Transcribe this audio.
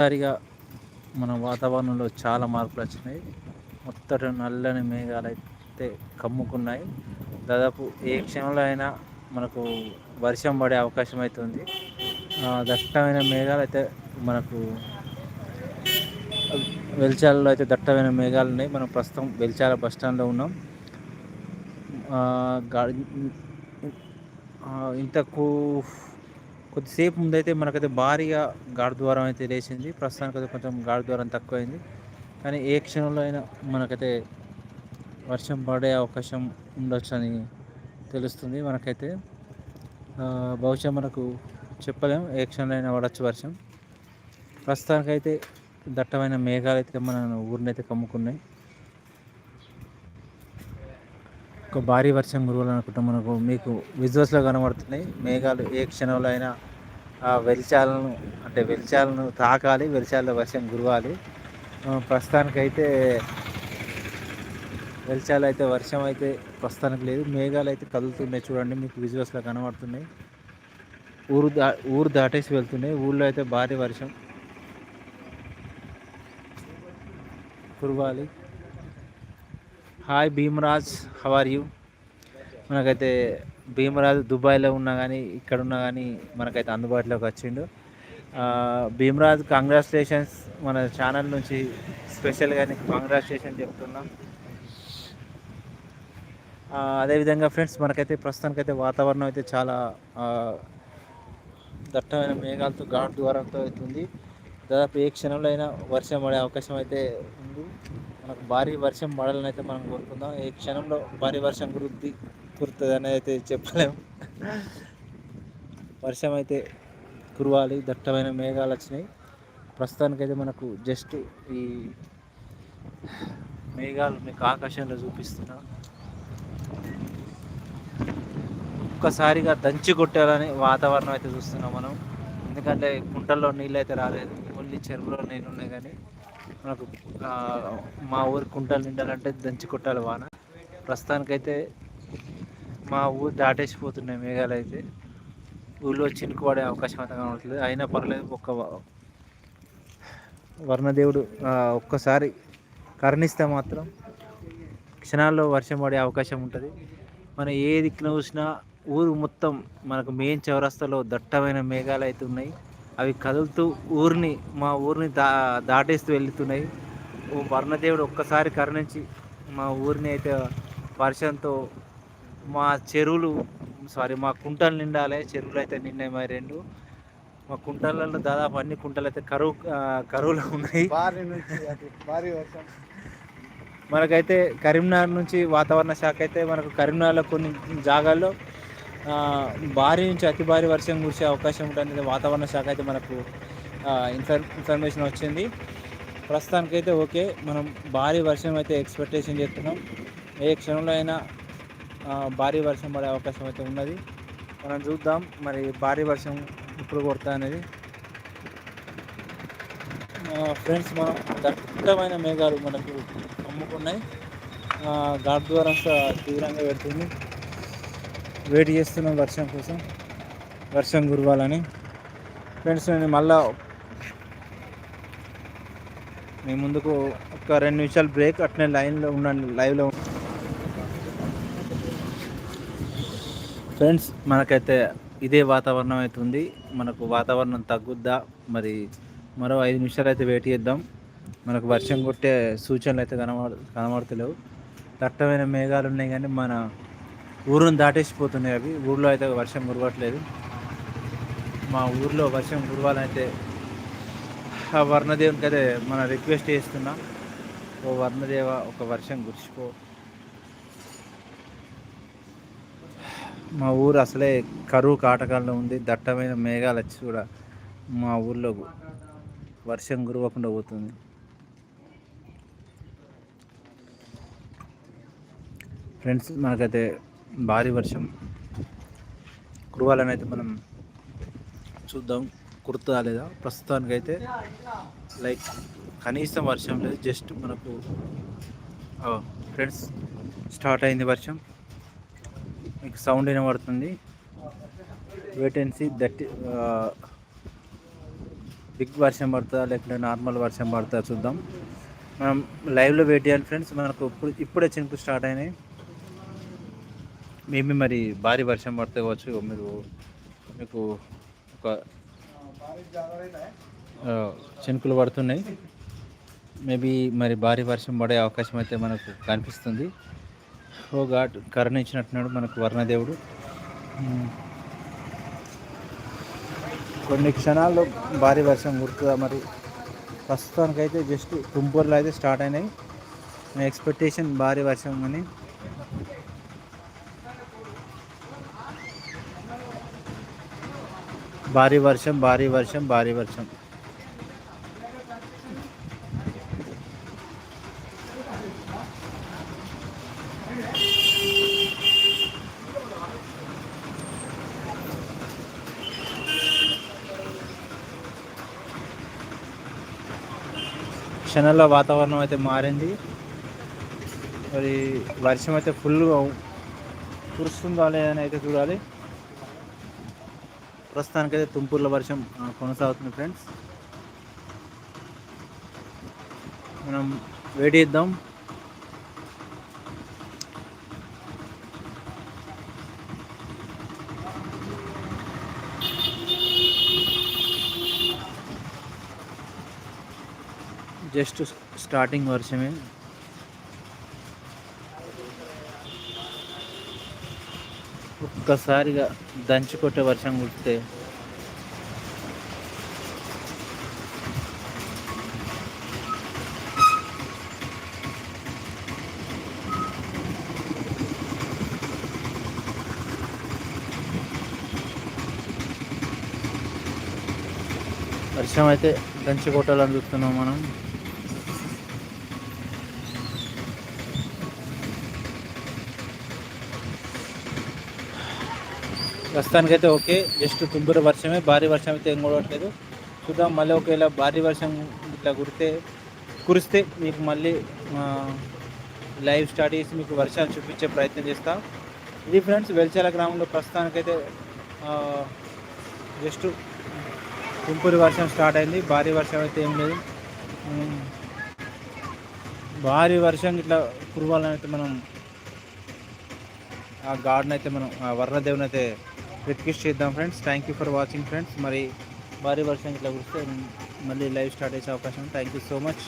ఒక్కసారిగా మన వాతావరణంలో చాలా మార్పులు వచ్చినాయి. మొత్తం నల్లని మేఘాలు అయితే కమ్ముకున్నాయి. దాదాపు ఏ క్షణంలో అయినా మనకు వర్షం పడే అవకాశం అయితే ఉంది. దట్టమైన మేఘాలు అయితే మనకు వెలిచాలలో అయితే దట్టమైన మేఘాలు ఉన్నాయి. మనం ప్రస్తుతం వెలిచాల బస్ స్టాండ్లో ఉన్నాం. ఇంతకు కొద్దిసేపు ముందైతే మనకైతే భారీగా గాడి ద్వారం అయితే లేచింది. ప్రస్తుతానికి అయితే కొంచెం గాడి ద్వారం తక్కువైంది. కానీ ఏ క్షణంలో అయినా మనకైతే వర్షం పడే అవకాశం ఉండొచ్చు అని తెలుస్తుంది మనకైతే. బహుశా మనకు చెప్పలేము ఏ క్షణంలో అయినా పడవచ్చు వర్షం. ప్రస్తుతానికైతే దట్టమైన మేఘాలు అయితే మన ఊరినైతే కమ్ముకున్నాయి. ఒక భారీ వర్షం గురువులను కుటుంబంకు మీకు విజువల్స్లో కనబడుతున్నాయి. మేఘాలు ఏ క్షణంలో అయినా ఆ వెలిచాలను అంటే వెలిచాలను తాకాలి వెలిచాల వర్షం గురవాలి ప్రస్తుతానికైతే వెలిచాలు అయితే వర్షం అయితే ప్రస్తుతానికి లేదు. మేఘాలు అయితే కదులుతున్నాయి చూడండి మీకు విజువల్స్లో కనబడుతున్నాయి. ఊరు దా ఊరు దాటేసి వెళ్తున్నాయి. ఊళ్ళో అయితే భారీ వర్షం కురవాలి. Hi Bhimraj how are you మనకైతే భీమరాజ్ దుబాయ్లో ఉన్నా కానీ ఇక్కడ ఉన్నా కానీ మనకైతే అందుబాటులోకి వచ్చిండు. భీమరాజ్ కంగ్రాచులేషన్స్ మన ఛానల్ నుంచి స్పెషల్గా నీకు కంగ్రాచులేషన్ చెప్తున్నా. అదేవిధంగా ఫ్రెండ్స్ మనకైతే ప్రస్తుతానికైతే వాతావరణం అయితే చాలా దట్టమైన మేఘాలతో గాఢ ద్వారంతో అవుతుంది దాదాపు ఏ క్షణంలో అయినా వర్షం పడే అవకాశం అయితే ఉంది. మనకు భారీ వర్షం పడాలని అయితే మనం కోరుకుందాం. ఏ క్షణంలో భారీ వర్షం కురుద్ది కురుతుంది అనేది అయితే చెప్పలేము వర్షం అయితే కురవాలి దట్టమైన మేఘాలు వచ్చినాయి. ప్రస్తుతానికైతే మనకు జస్ట్ ఈ మేఘాలు మీకు ఆకాశంలో చూపిస్తున్నా. ఒక్కసారిగా దంచి కొట్టాలని వాతావరణం అయితే చూస్తున్నాం మనం. ఎందుకంటే కుంటల్లో నీళ్ళు అయితే రాలేదు. ఓన్లీ చెరువులో నీళ్ళు ఉన్నాయి కానీ మనకు మా ఊరు కుంటలు నిండాలంటే దంచి కొట్టాలి వాన. ప్రస్తుతానికైతే మా ఊరు దాటేసిపోతున్నాయి మేఘాలు అయితే. ఊళ్ళో చినుకు పడే అవకాశం అయితే కనబడుతుంది అయినా పర్లేదు ఒక్క వర్ణదేవుడు ఒక్కసారి కరుణిస్తే మాత్రం క్షణాల్లో వర్షం పడే అవకాశం ఉంటుంది. మనం ఏ దిక్కున చూసినా ఊరు మొత్తం మనకు మెయిన్ చౌరస్తాలో దట్టమైన మేఘాలు అయితే ఉన్నాయి. అవి కదులుతూ ఊరిని మా ఊరిని దా దాటేస్తూ వెళ్తున్నాయి. ఓ వర్ణదేవుడు ఒక్కసారి కరుణించి మా ఊరిని అయితే వర్షంతో మా చెరువులు సారీ మా కుంటలు నిండాలి. చెరువులు అయితే నిండాయి మరి రెండు. మా కుంటలలో దాదాపు అన్ని కుంటలు అయితే కరువు కరువులో ఉన్నాయి. మనకైతే కరీంనగర్ నుంచి వాతావరణ శాఖ అయితే మనకు కరీంనగర్లో కొన్ని జాగాల్లో భారీ నుంచి అతి భారీ వర్షం కురిసే అవకాశం ఉంటుంది వాతావరణ శాఖ అయితే మనకు ఇన్ఫర్ ఇన్ఫర్మేషన్ వచ్చింది. ప్రస్తుతానికైతే ఓకే మనం భారీ వర్షం అయితే ఎక్స్పెక్టేషన్ చేస్తున్నాం. ఏ క్షణంలో అయినా భారీ వర్షం పడే అవకాశం అయితే ఉన్నది. మనం చూద్దాం మరి భారీ వర్షం ఇప్పుడు కొడతా అనేది ఫ్రెండ్స్ మనం దట్టమైన మేఘాలు మనకు అమ్ముకున్నాయి. గాడ్ ద్వారా తీవ్రంగా పెడుతుంది. వెయిట్ చేస్తున్నాం వర్షం కోసం. వర్షం కురవాలని. ఫ్రెండ్స్ నేను మళ్ళా మీ ముందుకు ఒక రెండు నిమిషాలు బ్రేక్ అట్లనే లైన్లో ఉండండి లైవ్లో ఫ్రెండ్స్ మనకైతే ఇదే వాతావరణం అవుతుంది మనకు వాతావరణం తగ్గుద్దా? మరి మరో ఐదు నిమిషాలు అయితే వెయిట్ చేద్దాం. మనకు వర్షం కొట్టే సూచనలు అయితే కనబడ కనబడతలేవు. దట్టమైన మేఘాలు ఉన్నాయి కానీ మన ఊరును దాటేసిపోతున్నాయి అవి. ఊర్లో అయితే వర్షం కురవట్లేదు. మా ఊర్లో వర్షం కురవాలంటే ఆ వర్ణదేవునికి అయితే మన రిక్వెస్ట్ చేస్తున్నాం. ఓ వర్ణదేవ ఒక వర్షం కురిసిపో. మా ఊరు అసలే కరువు కాటకాల్లో ఉంది. దట్టమైన మేఘాలు వచ్చి కూడా మా ఊర్లో వర్షం కురవకుండా పోతుంది. ఫ్రెండ్స్ మనకైతే భారీ వర్షం. కురవాలని అయితే మనం చూద్దాం. కుర్తా లేదా ప్రస్తుతానికి అయితే లైక్ కనీసం వర్షం లేదు. జస్ట్ మనకు ఫ్రెండ్స్ స్టార్ట్ అయింది వర్షం. మీకు సౌండ్ వినబడుతుంది. పడుతుంది అండ్ దట్ బిగ్ వర్షం పడుతుందా? లేకుంటే నార్మల్ వర్షం పడుతుందా చూద్దాం. మనం లైవ్లో వెయిట్ చేయాలి ఫ్రెండ్స్ మనకు ఇప్పుడు ఇప్పుడే చినుకు స్టార్ట్ అయినాయి. మేబీ మరి భారీ వర్షం పడితే కావచ్చు మీరు మీకు ఒక చినుకులు పడుతున్నాయి. మేబీ మరి భారీ వర్షం పడే అవకాశం అయితే మనకు కనిపిస్తుంది. ఓ గాడ్ కరుణించినట్టున్నాడు మనకు వర్ణదేవుడు. కొన్ని క్షణాల్లో భారీ వర్షం కుడుతుందా మరి? ప్రస్తుతానికైతే జస్ట్ తుంపూరులో అయితే స్టార్ట్ అయినాయి. ఎక్స్పెక్టేషన్ భారీ వర్షం అని భారీ వర్షం భారీ వర్షం భారీ వర్షం. క్షణంలో వాతావరణం అయితే మారింది. మరి వర్షం అయితే ఫుల్గా కురుస్తుందా లేదని అయితే చూడాలి. ప్రస్తుతానికైతే తుంపూర్ల వర్షం కొనసాగుతుంది ఫ్రెండ్స్. మనం వెయిట్ చేద్దాం. జస్ట్ స్టార్టింగ్ వర్షమే. ఒక్కసారిగా దంచి కొట్టే వర్షం కుడితే వర్షం అయితే దంచి కొట్టాలని చూస్తున్నాం మనం. ప్రస్తుతానికైతే ఓకే. జస్ట్ తుంపర వర్షమే భారీ వర్షం అయితే ఏం కొడవట్లేదు. చూద్దాం మళ్ళీ ఒకవేళ భారీ వర్షం ఇట్లా కురితే కురిస్తే మీకు మళ్ళీ లైవ్ స్టార్ట్ చేసి మీకు వర్షాలు చూపించే ప్రయత్నం చేస్తాం. ఇది ఫ్రెండ్స్ వెల్చాల గ్రామంలో ప్రస్తుతానికైతే జస్ట్ తుంపూరి వర్షం స్టార్ట్ అయింది. భారీ వర్షం అయితే ఏం లేదు. భారీ వర్షం ఇట్లా కురవాలని అయితే మనం ఆ గార్డెన్ అయితే మనం ఆ వర్ణదేవుని అయితే రిక్వెస్ట్ చేద్దాం friends. Thank you for watching friends మరి భారీ వర్షం ఇట్లా కురిస్తే మళ్ళీ లైవ్ స్టార్ట్ చేసే అవకాశం థ్యాంక్ యూ సో మచ్